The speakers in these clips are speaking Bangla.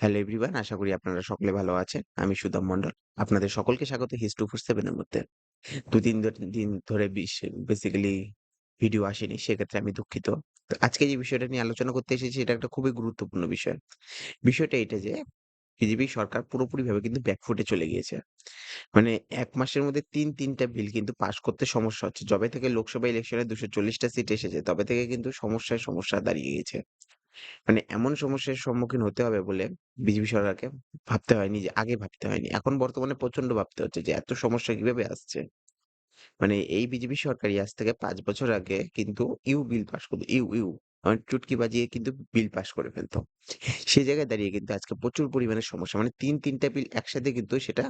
হ্যালো এভরিওয়ান আশা করি আপনারা সকলে ভালো আছেন। আমি সুদাম মন্ডল। আপনাদের সকলকে স্বাগত হিজ 247 এর মধ্যে। ২-৩ দ দিন ধরে বেসিক্যালি ভিডিও আসেনি। সেক্ষেত্রে আমি দুঃখিত। তো আজকে যে বিষয়টা নিয়ে আলোচনা করতে এসেছি, এটা একটা খুবই গুরুত্বপূর্ণ বিষয়। বিষয়টা এটা যে বিজেপি সরকার পুরোপুরিভাবে কিন্তু ব্যাকফুটে চলে গিয়েছে। মানে এক মাসের মধ্যে ৩-৩ টা বিল কিন্তু পাস করতে সমস্যা হচ্ছে। যবে থেকে লোকসভা ইলেকশনে দুশো চল্লিশটা সিট এসেছে, তবে থেকে কিন্তু সমস্যায় সমস্যা দাঁড়িয়ে গিয়েছে। মানে এমন সমস্যার সম্মুখীন হতে হবে বলে বিজেপি সরকারকে ভাবতে হয়নি যে আগে ভাবতে হয়নি। এখন বর্তমানে প্রচণ্ড ভাবতে হচ্ছে যে এত সমস্যা কীভাবে আসছে? মানে এই বিজেপি সরকারই আজ থেকে ৫ বছর আগে কিন্তু ইউ বিল পাস করত। ইউ, ইউ মানে চুটকি বাজিয়ে কিন্তু বিল পাস করে ফেলত। সেই জায়গায় দাঁড়িয়ে কিন্তু আজকে প্রচুর পরিমাণে সমস্যা। মানে ৩-৩ টা বিল একসাথে কিন্তু সেটা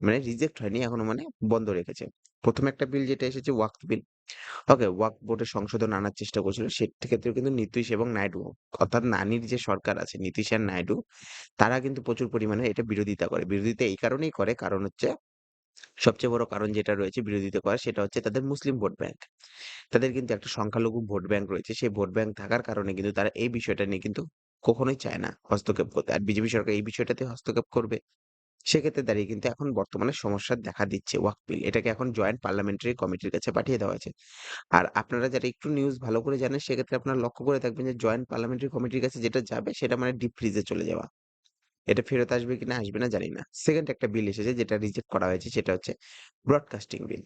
মানে রিজেক্ট হয়নি, এখনও মানে বন্ধ রেখেছে। ১ম একটা বিল যেটা এসেছে ওয়াকফ বিল। ওকে ওয়াকফ বোর্ডের সংশোধন আনার চেষ্টা করছিল। সেক্ষেত্রেও কিন্তু নীতীশ এবং নাইডু, অর্থাৎ নানির যে সরকার আছে, নীতিশ আর নাইডু, তারা কিন্তু প্রচুর পরিমাণে এটা বিরোধিতা করে। বিরোধিতা এই কারণেই করে, কারণ হচ্ছে সবচেয়ে বড় কারণ যেটা রয়েছে বিরোধিতা করার, সেটা হচ্ছে তাদের মুসলিম ভোট ব্যাংক। তাদের কিন্তু একটা সংখ্যালঘু ভোট ব্যাংক রয়েছে। সেই ভোট ব্যাংক থাকার কারণে কিন্তু তারা এই বিষয়টা নিয়ে কিন্তু কখনোই চায় না হস্তক্ষেপ করতে। আর বিজেপি সরকার এই বিষয়টাতে হস্তক্ষেপ করবে। সেক্ষেত্রে দাঁড়িয়ে কিন্তু এখন বর্তমানে সমস্যা দেখা দিচ্ছে ওয়াক বিল। এটাকে এখন জয়েন্ট পার্লামেন্টারি কমিটির কাছে পাঠিয়ে দেওয়া হয়েছে। আর আপনারা যারা একটু নিউজ ভালো করে জানেন, সেক্ষেত্রে আপনারা লক্ষ্য করে থাকবেন যে, জয়েন্ট পার্লামেন্টারি কমিটির কাছে যেটা যাবে, সেটা মানে ডিপ ফ্রিজে চলে যাওয়া। এটা ফেরত আসবে কিনা, আসবে না জানি না। সেকেন্ড একটা বিল এসেছে, যেটা রিজেক্ট করা হয়েছে, সেটা হচ্ছে ব্রডকাস্টিং বিল।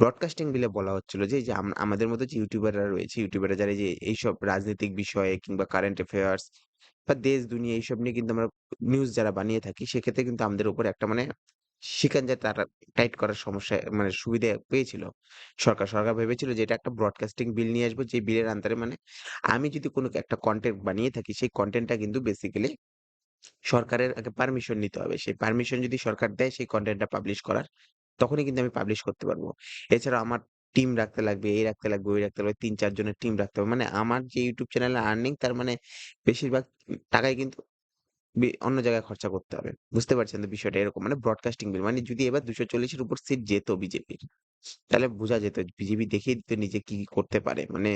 ব্রডকাস্টিং বিলে বলা হচ্ছিল যে, যে আম আমাদের মতো যে ইউটিউবাররা রয়েছে, ইউটিউবাররা যারা যে এইসব রাজনৈতিক বিষয়ে কিংবা কারেন্ট অ্যাফেয়ার্স বা দেশ দুনিয়া এইসব নিয়ে কিন্তু আমরা নিউজ যারা বানিয়ে থাকি সেক্ষেত্রে কিন্তু আমাদের উপর একটা মানে শিকঞ্জা তারা টাইট করার সমস্যা মানে সুবিধা পেয়েছিল সরকার। সরকার ভেবেছিল যে এটা একটা ব্রডকাস্টিং বিল নিয়ে আসব যে বিলের আন্ডারে মানে আমি যদি কোনো একটা কন্টেন্ট বানিয়ে থাকি সেই কন্টেন্টটা কিন্তু বেসিক্যালি সরকারের আগে পারমিশন নিতে হবে। সেই পারমিশন যদি সরকার দেয় সেই কন্টেন্টটা পাবলিশ করার, তখনই কিন্তু আমি পাবলিশ করতে পারব। এছাড়া আমার টিম রাখতে লাগবে, এই রাখতে লাগবে, ওই রাখতে লাগবে। ৩-৪ জনের টিম রাখতে হবে। মানে আমার যে YouTube চ্যানেলের আর্নিং তার মানে বেশিরভাগ টাকাই কিন্তু অন্য জায়গায় খরচা করতে হবে। বুঝতে পারছেন তো বিষয়টা এরকম। মানে ব্রডকাস্টিং বিল মানে যদি এবার ২৪০ এর উপর সিট যেত বিজেপির, তাহলে বোঝা যেত বিজেপি দেখিয়ে দিত নিজে কি, কি করতে পারে। মানে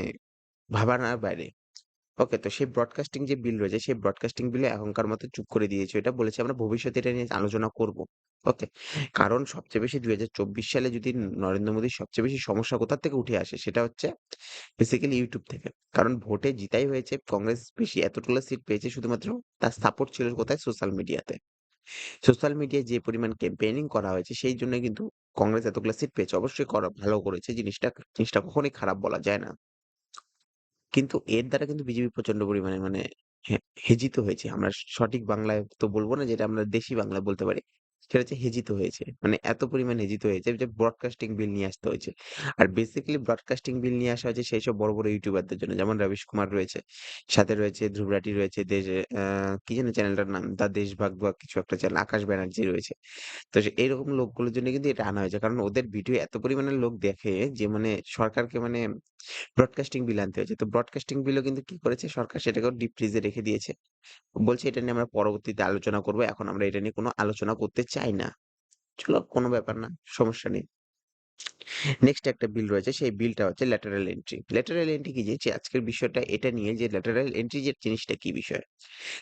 ভাবার বাইরে। ওকে তো সেই ব্রডকাস্টিং যে বিল রয়েছে, সেই ব্রডকাস্টিং বিলে এখনকার মতো চুপ করে দিয়েছে। এটা বলেছে আমরা ভবিষ্যতে এটা নিয়ে আলোচনা করব। ওকে। কারণ সবচেয়ে বেশি ২০২৪ সালে যদি নরেন্দ্র মোদির সবচেয়ে বেশি সমস্যা কোথা থেকে উঠে আসে, সেটা হচ্ছে বেসিক্যালি YouTube থেকে। কারণ ভোটে জিতাই হয়েছে, কংগ্রেস বেশি এতগুলো সিট পেয়েছে শুধুমাত্র তার সাপোর্ট ছিল কোথায় সোশ্যাল মিডিয়াতে। সোশ্যাল মিডিয়ায় যে পরিমাণ ক্যাম্পেইনিং করা হয়েছে, সেই জন্য কিন্তু কংগ্রেস এতগুলো সিট পেয়েছে। অবশ্যই ভালো করেছে জিনিসটা জিনিসটা কখনোই খারাপ বলা যায় না। কিন্তু এর দ্বারা কিন্তু বিজেপি প্রচণ্ড পরিমাণে মানে হেজিত হয়েছে। আমরা সঠিক বাংলায় তো বলব না যেটা আমরা দেশি বাংলায় বলতে পারি। সেটা হচ্ছে হেজিত হয়েছে। মানে এত পরিমাণ হেজিত হয়েছে যে ব্রডকাস্টিং বিল নিয়ে আসতে হয়েছে। আর বেসিক্যালি ব্রডকাস্টিং বিল নিয়ে আসা হয়েছে সেইসব বড়, বড় ইউটিউবারদের জন্য। যেমন রবিশ কুমার রয়েছে, সাথে রয়েছে ধ্রুব রাঠি রয়েছে, দেশ কি যেন চ্যানেলটার নাম? দ্য দেশভাগ বা কিছু একটা চ্যানেল, আকাশ ব্যানার্জি রয়েছে। তো সে এরকম লোকগুলোর জন্য কিন্তু এটা আনা হয়েছে। কারণ ওদের ভিডিও এত পরিমাণে লোক দেখে যে মানে সরকারকে মানে ব্রডকাস্টিং বিল আনতে হয়েছে। তো ব্রডকাস্টিং বিলও কিন্তু কি করেছে সরকার সেটাকেও ডিপ ফ্রিজ রেখে দিয়েছে। বলছে এটা নিয়ে আমরা পরবর্তীতে আলোচনা করব। এখন আমরা এটা নিয়ে কোন আলোচনা করতে চাই না। চলো, কোনো ব্যাপার না। সমস্যা নেই। নেক্সট একটা বিল রয়েছে, সেই বিলটা হচ্ছে ল্যাটারাল এন্ট্রি। ল্যাটেরাল এন্ট্রি কি যে আজকের বিষয়টা, এটা নিয়ে যে ল্যাটারাল এন্ট্রি যে জিনিসটা কি বিষয়?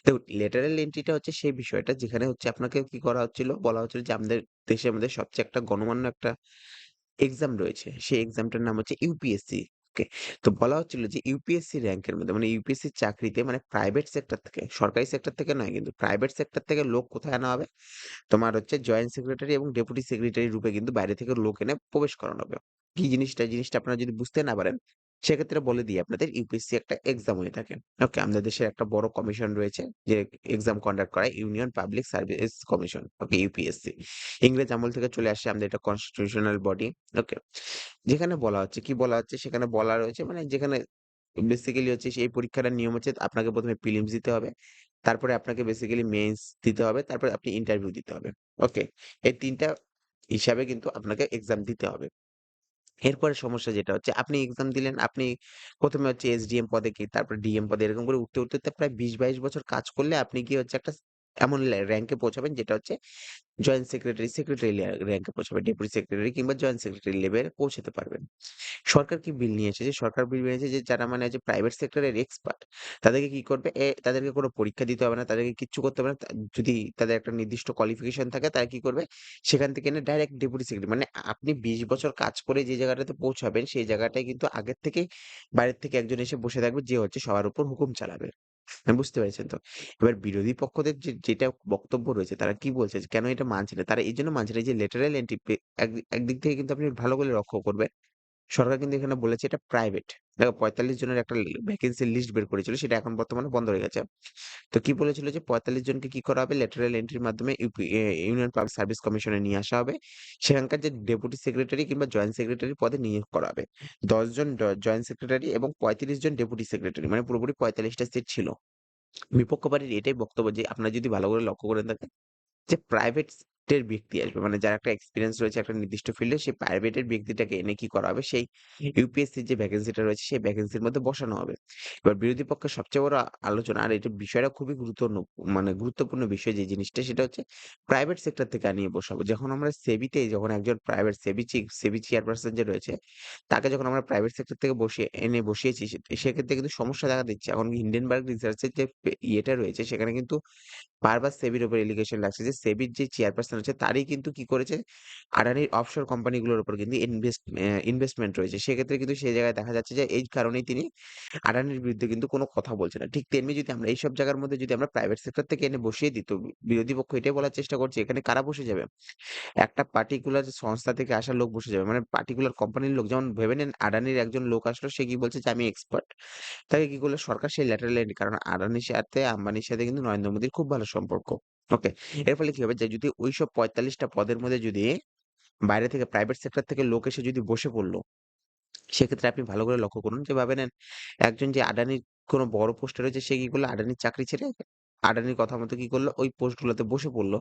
দেখুন ল্যাটেরাল এন্ট্রিটা হচ্ছে সেই বিষয়টা, যেখানে হচ্ছে আপনাকে কি করা হচ্ছিল? বলা হচ্ছিল যে আমাদের দেশের মধ্যে সবচেয়ে একটা গণমান্য একটা এক্সাম রয়েছে। সেই এক্সামটার নাম হচ্ছে ইউপিএসসি। ওকে। তো বলা হচ্ছিল যে ইউপিএসসি র্যাঙ্কের মধ্যে মানে ইউপিএসসি চাকরিতে মানে প্রাইভেট সেক্টর থেকে, সরকারি সেক্টর থেকে নয় কিন্তু প্রাইভেট সেক্টর থেকে লোক কোথায় আনা হবে? তোমার হচ্ছে জয়েন্ট সেক্রেটারি এবং ডেপুটি সেক্রেটারি রূপে কিন্তু বাইরে থেকে লোক এনে প্রবেশ করানো হবে। কি জিনিসটা? জিনিসটা আপনারা যদি বুঝতে না পারেন, সেক্ষেত্রে বলে দিই আপনাদের ইউপিএসসি একটা এক্সাম হয়ে থাকে। ওকে। আমাদের দেশের একটা বড় কমিশন রয়েছে যে এক্সাম কন্ডাক্ট করায় Union Public Service Commission. Okay UPSC. ইংরেজ আমল থেকে চলে আসছে আমাদের এটা কনস্টিটিউশনাল বডি। ওকে। যেখানে বলা হচ্ছে, কি বলা হচ্ছে? সেখানে বলা রয়েছে মানে যেখানে বেসিক্যালি হচ্ছে সেই পরীক্ষাটার নিয়ম হচ্ছে আপনাকে ১ম এ প্রিলিমস দিতে হবে। তারপরে আপনাকে বেসিক্যালি মেইনস দিতে হবে। তারপরে আপনি ইন্টারভিউ দিতে হবে। ওকে। এই তিনটা হিসাবে কিন্তু আপনাকে এক্সাম দিতে হবে। এরপরে সমস্যা যেটা হচ্ছে আপনি এক্সাম দিলেন, আপনি ১ম এ হচ্ছে এসডিএম পদে কি তারপরে ডিএম পদে এরকম করে উঠতে, উঠতে, উঠতে প্রায় বিশ বাইশ বছর কাজ করলে আপনি গিয়ে হচ্ছে একটা এমন র‍্যাংকে পৌঁছাবেন যেটা হচ্ছে জয়েন্ট সেক্রেটারি, সেক্রেটারি র‍্যাংকে পৌঁছাবেন। ডেপুটি সেক্রেটারি কিংবা জয়েন্ট সেক্রেটারি লেভেলে পৌঁছাতে পারবেন। সরকার কি বিল নিয়ে এসেছে? সরকার বিল নিয়ে এসেছে যে যারা মানে যে প্রাইভেট সেক্টরের এক্সপার্ট তাদেরকে কি করবে? এ তাদেরকে কোনো পরীক্ষা দিতে হবে না। তাদেরকে কিচ্ছু করতে হবে না। যদি তাদের একটা নির্দিষ্ট কোয়ালিফিকেশন থাকে তারা কি করবে? সেখান থেকে এনে ডাইরেক্ট ডেপুটি সেক্রেটারি মানে আপনি ২০ বছর কাজ করে যে জায়গাটাতে পৌঁছাবেন সেই জায়গাটায় কিন্তু আগের থেকেই বাইরের থেকে একজন এসে বসে থাকবে যে হচ্ছে সবার উপর হুকুম চালাবে। মানে বুঝতে পেরেছেন তো? এবার বিরোধী পক্ষদের যে, যেটা বক্তব্য রয়েছে, তারা কি বলছে যে, কেন এটা মানছে না? তারা এই জন্য মানছে না যে, লেটারেল এন্ট্রি একদিক থেকে কিন্তু আপনি ভালো করে লক্ষ্য করবেন। সরকার কিন্তু এখানে বলেছে এটা প্রাইভেট। দেখো ৪৫ জনের একটা লি ভ্যাকেন্সির লিস্ট বের করেছিল, সেটা এখন বর্তমানে বন্ধ হয়ে গেছে। তো কি বলেছিল যে ৪৫ জনকে কি করা হবে? ল্যাটেরাল এন্ট্রির মাধ্যমে ইউনিয়ন পাবলিক সার্ভিস কমিশনে নিয়ে আসা হবে। সেখানকার যে ডেপুটি সেক্রেটারি কিংবা জয়েন্ট সেক্রেটারি পদে নিয়োগ করা হবে। ১০ জন জয়েন্ট সেক্রেটারি এবং ৩৫ জন ডেপুটি সেক্রেটারি মানে পুরোপুরি ৪৫ টা সিট ছিল। বিপক্ষ পার্টির এটাই বক্তব্য যে আপনারা যদি ভালো করে লক্ষ্য করে থাকেন যে প্রাইভেট এর ব্যক্তি আসবে। মানে যার একটা এক্সপেরিয়েন্স রয়েছে একটা নির্দিষ্ট ফিল্ডে সেই প্রাইভেটের ব্যক্তিটাকে এনে কি করা হবে? সেই ইউপিএসসির যে ভ্যাকেন্সিটা রয়েছে সেই ভ্যাকেন্সির মধ্যে বসানো হবে। এবার বিরোধী পক্ষের সবচেয়ে বড় আলোচনা আর এটা বিষয়টা খুবই গুরুত্বপূর্ণ মানে গুরুত্বপূর্ণ বিষয় যে জিনিসটা সেটা হচ্ছে প্রাইভেট সেক্টর থেকে আনিয়ে বসাবো। যখন আমরা সেবিতে যখন একজন private SEBI chief SEBI chairperson যে রয়েছে তাকে যখন আমরা প্রাইভেট সেক্টর থেকে বসিয়ে এনে বসিয়েছি সেক্ষেত্রে কিন্তু সমস্যা দেখা দিচ্ছে। এখন হিন্ডেনবার্গ রিসার্চ এর যে ইয়েটা রয়েছে সেখানে কিন্তু বারবার সেবির উপর এলিগেশন লাগছে যে সেবির যে চেয়ারপারসন আছে তারই কিন্তু কি করেছে আদানির অফশোর কোম্পানিগুলোর উপর কিন্তু ইনভেস্ট ইনভেস্টমেন্ট রয়েছে। সেক্ষেত্রে কিন্তু সেই জায়গায় দেখা যাচ্ছে যে এই কারণেই তিনি আদানির বিরুদ্ধে কিন্তু কোনো কথা বলছে না। ঠিক তেমনি যদি আমরা এইসব জায়গার মধ্যে যদি আমরা প্রাইভেট সেক্টর থেকে এনে বসিয়ে দিই, তো বিরোধী পক্ষ এটাই বলার চেষ্টা করছে, এখানে কারা বসে যাবে? একটা পার্টিকুলার সংস্থা থেকে আসা লোক বসে যাবে। মানে পার্টিকুলার কোম্পানির লোক, যেমন ভেবে নেন আদানির একজন লোক আসলো, সে কি বলছে যে আমি এক্সপার্ট। তাকে কি করল সরকার সেই ল্যাটারাল কারণ আদানির সাথে, আম্বানির সাথে কিন্তু নরেন্দ্র মোদির খুব ভালো সম্পর্ক। ওকে। এর ফলে কি হবে যে যদি ওইসব ৪৫ টা পদের মধ্যে যদি বাইরে থেকে প্রাইভেট সেক্টর থেকে লোক এসে যদি বসে পড়ল, সেক্ষেত্রে আপনি ভালো করে লক্ষ্য করুন যে ভাবেন, একজন যে আদানির কোনো বড় পোস্টে রয়েছে, সে কি করল আদানির চাকরি ছেড়ে আদানির কথা মতো কি করল ওই পোস্ট গুলোতে বসে পড়ল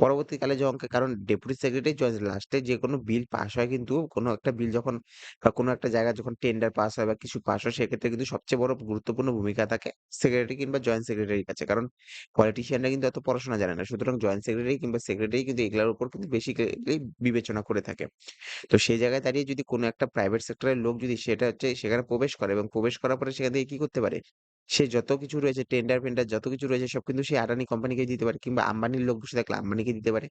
পরবর্তীকালে যখন কারণ ডেপুটি সেক্রেটারি লাস্টে যেকোনো বিল পাস হয় কিন্তু কোনো একটা বিল যখন বা কোনো একটা জায়গায় যখন টেন্ডার পাস হয় বা কিছু পাস হয়, সেক্ষেত্রে কিন্তু সবচেয়ে বড় গুরুত্বপূর্ণ ভূমিকা থাকে সেক্রেটারি কিংবা জয়েন্ট সেক্রেটারির কাছে। কারণ পলিটিশিয়ানরা কিন্তু এত পড়াশোনা জানে না। সুতরাং জয়েন্ট সেক্রেটারি কিংবা সেক্রেটারি কিন্তু এগুলোর উপর কিন্তু বেসিক্যালি বিবেচনা করে থাকে। তো সেই জায়গায় দাঁড়িয়ে যদি কোনো একটা প্রাইভেট সেক্টরের লোক যদি সেটা হচ্ছে সেখানে প্রবেশ করে এবং প্রবেশ করার পরে সেখান থেকে কি করতে পারে? সে যত কিছু রয়েছে টেন্ডার-ফেন্ডার যত কিছু রয়েছে সব কিন্তু সে আদানি কোম্পানিকে দিতে পারে কিংবা আম্বানির লোক বসে থাকলে আম্বানিকে দিতে পারে।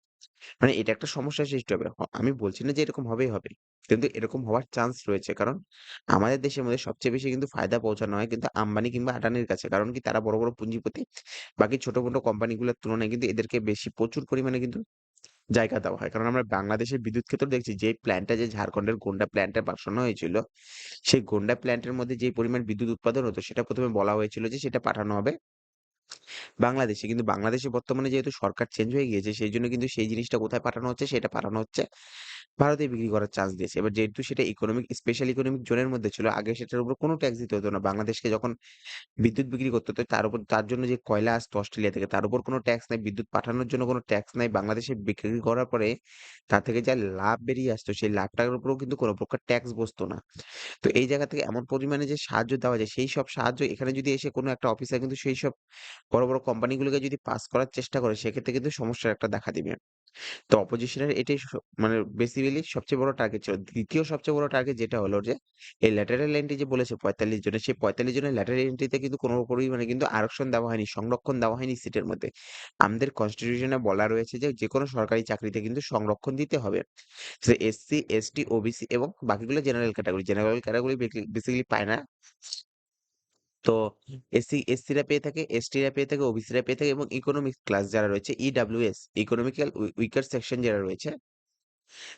মানে এটা একটা সমস্যার সৃষ্টি হবে। আমি বলছি না যে এরকম হবেই হবে। কিন্তু এরকম হওয়ার চান্স রয়েছে। কারণ আমাদের দেশের মধ্যে সবচেয়ে বেশি কিন্তু ফায়দা পৌঁছানো হয় কিন্তু আম্বানি কিংবা আদানির কাছে। কারণ কি তারা বড়, বড় পুঁজিপতি। বাকি ছোট-মোটো কোম্পানিগুলোর তুলনায় কিন্তু এদেরকে বেশি প্রচুর পরিমাণে কিন্তু জায়গা দেওয়া হয়। কারণ আমরা বাংলাদেশের বিদ্যুৎ ক্ষেত্র দেখছি যে প্ল্যান্টটা যে ঝাড়খণ্ডের গোন্ডা প্ল্যান্টে বসানো হয়েছিল, সেই গোন্ডা প্ল্যান্টের মধ্যে যে পরিমাণ বিদ্যুৎ উৎপাদন হতো সেটা প্রথমে বলা হয়েছিল যে সেটা পাঠানো হবে বাংলাদেশে। কিন্তু বাংলাদেশে বর্তমানে যেহেতু সরকার চেঞ্জ হয়ে গিয়েছে সেই জন্য কিন্তু সেই জিনিসটা কোথায় পাঠানো হচ্ছে? সেটা পাঠানো হচ্ছে ভারতে বিক্রি করার চান্স দিয়েছে। এবার যেহেতু সেটা ইকোনমিক স্পেশাল ইকোনমিক জোনের মধ্যে ছিল, আগে সেটার উপর কোনো ট্যাক্স দিতে হতো না। বাংলাদেশকে যখন বিদ্যুৎ বিক্রি করতে হতো তার উপর তার জন্য যে কয়লা আসতো অস্ট্রেলিয়া থেকে তার উপর কোনো ট্যাক্স নাই। বিদ্যুৎ পাঠানোর জন্য কোনো ট্যাক্স নাই। বাংলাদেশে বিক্রি করার পরে তার থেকে যা লাভ বেরিয়ে আসতো সেই লাভটার উপরেও কিন্তু কোনো প্রকার ট্যাক্স বসতো না। তো এই জায়গা থেকে এমন পরিমাণে যে সাহায্য দেওয়া যায় সেই সব সাহায্য এখানে যদি এসে কোনো একটা অফিসার কিন্তু সেই সব বড়, বড় কোম্পানিগুলোকে যদি পাস করার চেষ্টা করে সেক্ষেত্রে কিন্তু সমস্যার একটা দেখা দিবে। তো অপোজিশনের এটাই মানে বেসিক্যালি সবচেয়ে বড় টার্গেট ছিল। ২য় সবচেয়ে বড় টার্গেট যেটা হলো যে এই ল্যাটেরাল এন্ট্রি যে বলেছে ৪৫ জনের সেই ৪৫ জনের ল্যাটেরাল এন্ট্রিতে কিন্তু কোনো পরিমাণে কিন্তু আরক্ষণ দেওয়া হয়নি, সংরক্ষণ দেওয়া হয়নি সিটের মধ্যে। আমাদের কনস্টিটিউশন বলা রয়েছে যে যেকোনো সরকারি চাকরিতে কিন্তু সংরক্ষণ দিতে হবে। সে এসসি, এসটি, ওবিসি এবং বাকিগুলো জেনারেল ক্যাটেগরি। জেনারেল ক্যাটেগরি বেসি বেসিক্যালি পায় না। তো এসসি এসসিরা পেয়ে থাকে, এসটিরা পেয়ে থাকে, ওবিসিরা পেয়ে থাকে এবং ইকোনমিক ক্লাস যারা রয়েছে EWS economical we weaker section যারা রয়েছে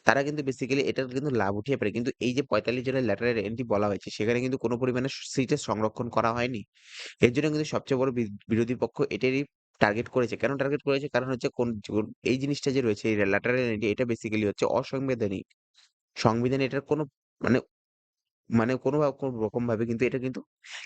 তারা কিন্তু বেসিক্যালি এটার কিন্তু লাভ উঠিয়ে পারে। কিন্তু এই যে ৪৫ জনের ল্যাটারাল এন্ট্রি বলা হয়েছে সেখানে কিন্তু কোনো পরিমাণে সিটের সংরক্ষণ করা হয়নি। এর জন্য কিন্তু সবচেয়ে বড় বিরোধী পক্ষ এটারই টার্গেট করেছে। কেন টার্গেট করেছে? কারণ হচ্ছে কোন এই জিনিসটা যে রয়েছে এই ল্যাটারাল এন্ট্রি এটা বেসিক্যালি হচ্ছে অসাংবিধানিক। সংবিধানে এটার কোনো মানে মানে কোনো বা কোনো রকমভাবে কিন্তু এটা কিন্তু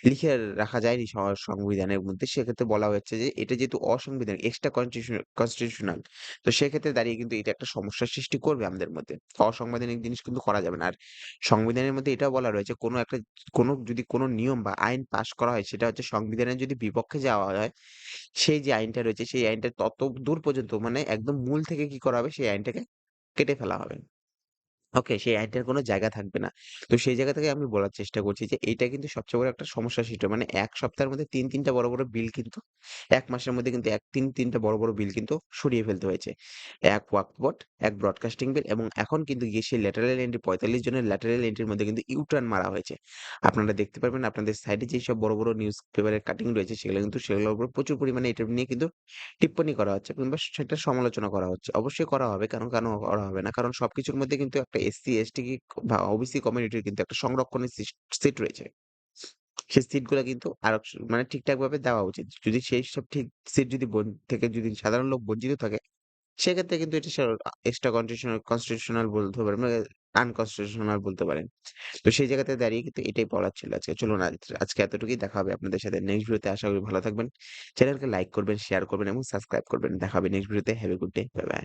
লিখে রাখা যায়নি সংবিধানের মধ্যে। সেক্ষেত্রে বলা হয়েছে যে এটা যেহেতু অসাংবিধানিক এক্সট্রা কনস্টিটিউশন কনস্টিটিউশনাল তো সেক্ষেত্রে দাঁড়িয়ে কিন্তু এটা একটা সমস্যার সৃষ্টি করবে আমাদের মধ্যে। অসাংবিধানিক জিনিস কিন্তু করা যাবে না। আর সংবিধানের মধ্যে এটাও বলা রয়েছে কোনো একটা কোনো যদি কোনো নিয়ম বা আইন পাস করা হয় সেটা হচ্ছে সংবিধানের যদি বিপক্ষে যাওয়া হয়, সেই যে আইনটা রয়েছে সেই আইনটা ততদূর পর্যন্ত মানে একদম মূল থেকে কি করা হবে সেই আইনটাকে কেটে ফেলা হবে। ওকে, সেই আইনটার কোনো জায়গা থাকবে না। তো সেই জায়গা থেকে আমি বলার চেষ্টা করছি যে এটা কিন্তু সবচেয়ে বড় একটা সমস্যা সৃষ্টি। মানে এক সপ্তাহের মধ্যে তিন তিনটা বড়, বড় বিল কিন্তু এক মাসের মধ্যে কিন্তু এক তিন তিনটা বড়, বড় বিল কিন্তু সরিয়ে ফেলতে হয়েছে। এক ওয়াকফ বোর্ড, এক ব্রডকাস্টিং বিল এবং এখন কিন্তু গিয়ে সেই ল্যাটেরাল এন্ট্রি ৪৫ জনের ল্যাটেরাল এন্ট্রির মধ্যে কিন্তু ইউ-টার্ন মারা হয়েছে। আপনারা দেখতে পারবেন আপনাদের সাইডে যেসব বড়, বড় নিউজ পেপারের কাটিং রয়েছে সেগুলো কিন্তু সেগুলোর উপর প্রচুর পরিমাণে এটা নিয়ে কিন্তু টিপ্পনি করা হচ্ছে কিংবা সেটার সমালোচনা করা হচ্ছে। অবশ্যই করা হবে। কারণ কেন করা হবে না? কারণ সবকিছুর মধ্যে কিন্তু একটা এসসি, এসটি বা ওবিসি কমিউনিটির কিন্তু একটা সংরক্ষণের সিট রয়েছে। সেই সিটগুলা কিন্তু আরক্স মানে ঠিকঠাক ভাবে দেওয়া উচিত। যদি সেইসব ঠিক সিট যদি থেকে যদি সাধারণ লোক বঞ্চিত থাকে, সেক্ষেত্রে কিন্তু এটা এক্সট্রা কন্টিটিউশনাল কনস্টিটিউশনাল বলতে পারেন মানে আনকনস্টিটিউশনাল বলতে পারেন। তো সেই জায়গাতে দাঁড়িয়ে কিন্তু এটাই বলার ছিল আজকে। চলুন আজ আজকে এতটুকুই। দেখা হবে আপনাদের সাথে নেক্সট ভিডিওতে। আশা করি ভালো থাকবেন। চ্যানেলকে লাইক করবেন, শেয়ার করবেন এবং সাবস্ক্রাইব করবেন। দেখা হবে নেক্সট ভিডিওতে। Have a good day. Bye, bye.